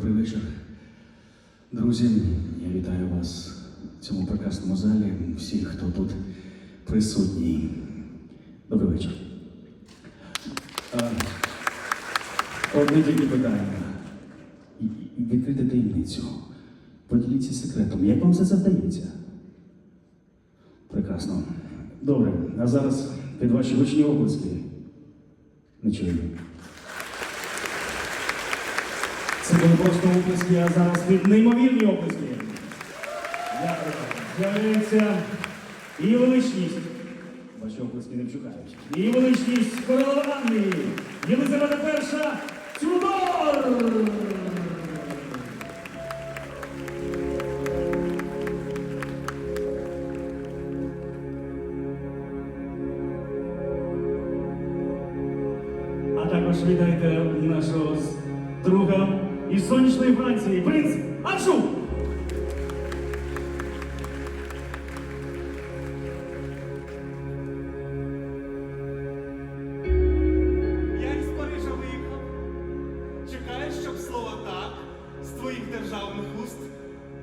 добрий вечір. Друзі, я вітаю вас в цьому прекрасному залі, всіх, хто тут присутній. Добрий вечір. Одне тільки питання. Відкрити таємницю. Поділіться секретом. Як вам це завдається? Прекрасно. Добре, а зараз під ваші гучні оплески. Не чую. Це оплески, а зараз від неймовірні оплески. З'являється і величність. Ваші оплески не вчухають. І величність королеви Англії. Єлизавета Перша Тюдор! А також вітайте нашого друга із сонячної Франції, принц Аншу! Я із Парижа виїхав. Чекаю, щоб слово так з твоїх державних уст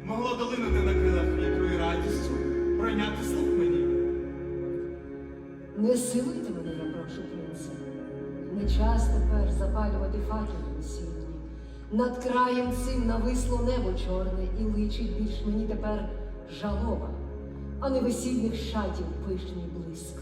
могло долинути на крилах вітру і радістю, пройняти слух мені. Не силуйте мене, я прошу, принце. Не час тепер запалювати факели весільні. Над краєм цим нависло небо чорне, і личить більш мені тепер жалоба, а не весільних шатів пишний блиск.